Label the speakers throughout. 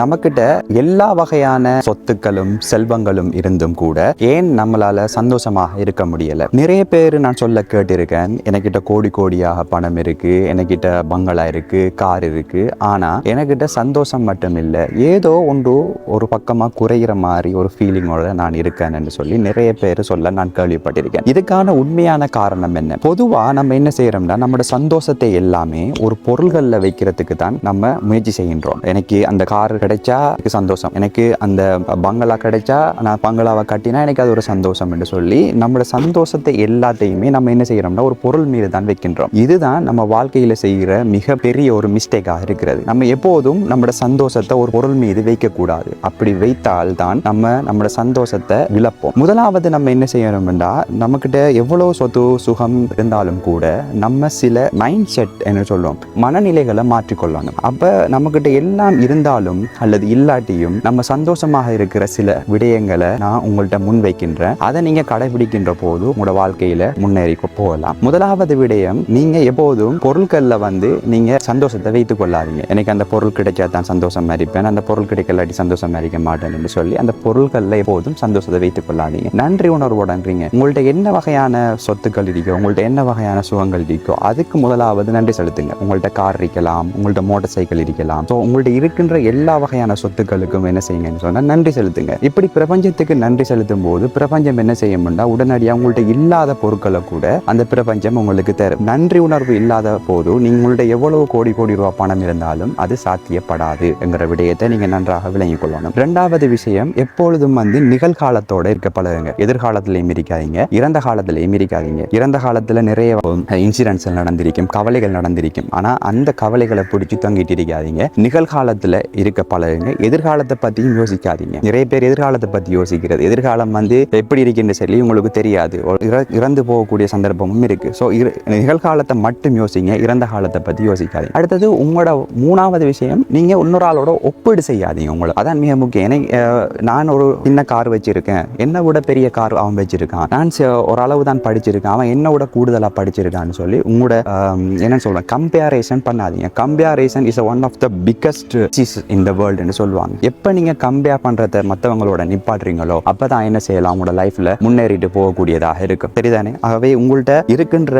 Speaker 1: நமக்கிட்ட எல்லா வகையான சொத்துக்களும் செல்வங்களும் இருந்தும் கூட ஏன் நம்மளால சந்தோஷமாக இருக்க முடியல? நிறைய பேர் நான் சொல்ல கேட்டிருக்கேன் எனக்கிட்ட கோடி கோடியாக பணம் இருக்கு எனக்கிட்ட பங்களா இருக்கு கார் இருக்கு. ஆனா எனக்கிட்ட சந்தோஷம் மட்டும் இல்லை. ஏதோ ஒன்று ஒரு பக்கமா குறையிற மாதிரி ஒரு ஃபீலிங்கோட நான் இருக்கேன்னு சொல்லி நிறைய பேர் சொல்ல நான் கேள்விப்பட்டிருக்கேன். இதுக்கான உண்மையான காரணம் என்ன? பொதுவா நம்ம என்ன செய்யறோம்னா நம்மளோட சந்தோஷத்தை எல்லாமே ஒரு பொருள்களில் வைக்கிறதுக்கு தான் நம்ம முயற்சி செய்கின்றோம். எனக்கு அந்த கார் கிடைச்சா எனக்கு சந்தோஷம். எனக்கு அந்த பங்களா கிடைச்சா நான் பங்களாவை கட்டினா எனக்கு அது ஒரு சந்தோஷம் என்று சொல்லி நம்மளோட சந்தோஷத்தை எல்லாத்தையுமே நம்ம என்ன செய்யறோம்னா ஒரு பொருள் மீது தான் வைக்கின்றோம். இதுதான் நம்ம வாழ்க்கையில செய்கிற மிகப்பெரிய ஒரு மிஸ்டேக்காக இருக்கிறது. நம்ம எப்போதும் நம்மளோட சந்தோஷத்தை ஒரு பொருள் மீது வைக்கக்கூடாது. அப்படி வைத்தால் தான் நம்ம நம்மளோட சந்தோஷத்தை இழப்போம். முதலாவது நம்ம என்ன செய்யணும்னா நம்மக்கிட்ட எவ்வளவு சொத்து சுகம் இருந்தாலும் கூட நம்ம சில மைண்ட் செட் என்ன சொல்லுவோம். மனநிலைகளை மாற்றிக்கொள்ளணும். அப்ப நம்மக்கிட்ட எல்லாம் இருந்தாலும் அல்லது இல்லாட்டியும் நம்ம சந்தோஷமாக இருக்கிற சில விடயங்களை நான் உங்கள்கிட்ட முன் வைக்கின்றேன் அதை நீங்க கடைபிடிக்கின்ற போது உங்களோட வாழ்க்கையில முன்னேறி போகலாம். முதலாவது விடயம் நீங்க எப்போதும் பொருட்கள்ல வந்து நீங்க சந்தோஷத்தை வைத்துக் கொள்ளாதீங்க. எனக்கு அந்த பொருள் கிடைச்சா தான் சந்தோஷமா இருப்பேன் அந்த பொருள் கிடைக்கலாட்டி சந்தோஷமா இருக்க மாட்டேன் சொல்லி அந்த பொருட்கள்ல எப்போதும் சந்தோஷத்தை வைத்துக் கொள்ளாதீங்க. நன்றி உணர்வுடன்றீங்க உங்கள்ட்ட என்ன வகையான சொத்துக்கள் இருக்கோ உங்கள்ட்ட என்ன வகையான சுகங்கள் இருக்கோ அதுக்கு முதலாவது நன்றி செலுத்துங்க. உங்கள்ட்ட கார் இருக்கலாம் உங்கள்ட்ட மோட்டார் சைக்கிள் இருக்கலாம். ஸோ உங்கள்ட்ட இருக்கின்ற எல்லா வகையான சொத்துக்களுக்கும் என்ன செய்யுங்கன்னு சொன்னா நன்றி செலுத்துங்க. இப்படி பிரபஞ்சத்துக்கு நன்றி செலுத்தும் போது பிரபஞ்சம் என்ன செய்யும்னா உடனடியாக உங்கள்கிட்ட இல்லாத பொருட்களை கூட அந்த பிரபஞ்சம் உங்களுக்கு தரும். நன்றி உணர்வு இல்லாத போது நீங்களுடைய எவ்வளவு கோடி கோடி ரூபாய் பணம் இருந்தாலும் அது சாத்தியப்படாது என்கிற விடயத்தை நீங்க நன்றாக விளங்கிக் கொள்ளணும். இரண்டாவது விஷயம் எப்பொழுதும் வந்து நிகழ்காலத்தோட இருக்க பழகுங்க. எதிர்காலத்திலையும் இருக்காதீங்க இறந்த காலத்திலையும் இருக்காதீங்க இறந்த காலத்துல நிறைய இன்சிடென்ட்ஸ் நடந்திருக்கும் கவலைகள் நடந்திருக்கும். ஆனா அந்த கவலைகளை பிடிச்சி தொங்கிட்டு இருக்காதீங்க. நிகழ்காலத்துல இருக்க பழகுங்க. எதிர்காலத்தை பற்றியும் யோசிக்காதீங்க. நிறைய பேர் எதிர்காலத்தை பற்றி யோசிக்கிறது. எதிர்காலம் வந்து எப்படி இருக்குன்னு சொல்லி உங்களுக்கு தெரியாது. இற- இறந்து போகக்கூடிய சந்தர்ப்பமும் இருக்கு. ஸோ நிகழ்காலத்தை மட்டும் யோசிங்க. இறந்த காலத்தை பற்றி யோசிக்காதீங்க. அடுத்தது உங்களோட மூணாவது விஷயம் நீங்கள் இன்னொரு ஆளோட ஒப்பீடு செய்யாதீங்க உங்களை. அதான் மிக முக்கியம். எனக்கு நான் ஒரு சின்ன கார் வச்சுருக்கேன். என்னை விட பெரிய கார் அவன் வச்சுருக்கான். நான் ஓரளவு தான் படிச்சிருக்கான். அவன் என்னை விட கூடுதலாக படிச்சிருக்கான்னு சொல்லி உங்களோட என்னன்னு சொல்கிறேன் கம்பேரேஷன் பண்ணாதீங்க. Comparison is one of the biggest cheese in the வேர்ல்டுன்னு சொல்லுவாங்க. எப்போ நீங்க கம்பேர் பண்றத மற்றவங்களோட நிப்பாட்டுறீங்களோ அப்பதான் என்ன செய்யலாம்? உங்களோட லைஃப்ல முன்னேறிட்டு போகக்கூடியதாக இருக்கும். சரிதானே? ஆகவே உங்கள்கிட்ட இருக்கின்ற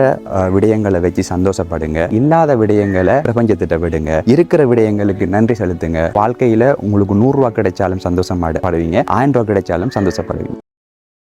Speaker 1: விடயங்களை வச்சு சந்தோஷப்படுங்க. இல்லாத விடயங்களை பிரபஞ்சத்திட்ட விடுங்க. இருக்கிற விடயங்களுக்கு நன்றி செலுத்துங்க. வாழ்க்கையில உங்களுக்கு நூறு ரூபா கிடைச்சாலும் சந்தோஷமா படுவீங்க. ஆயிரம் ரூபா கிடைச்சாலும் சந்தோஷப்படுவீங்க.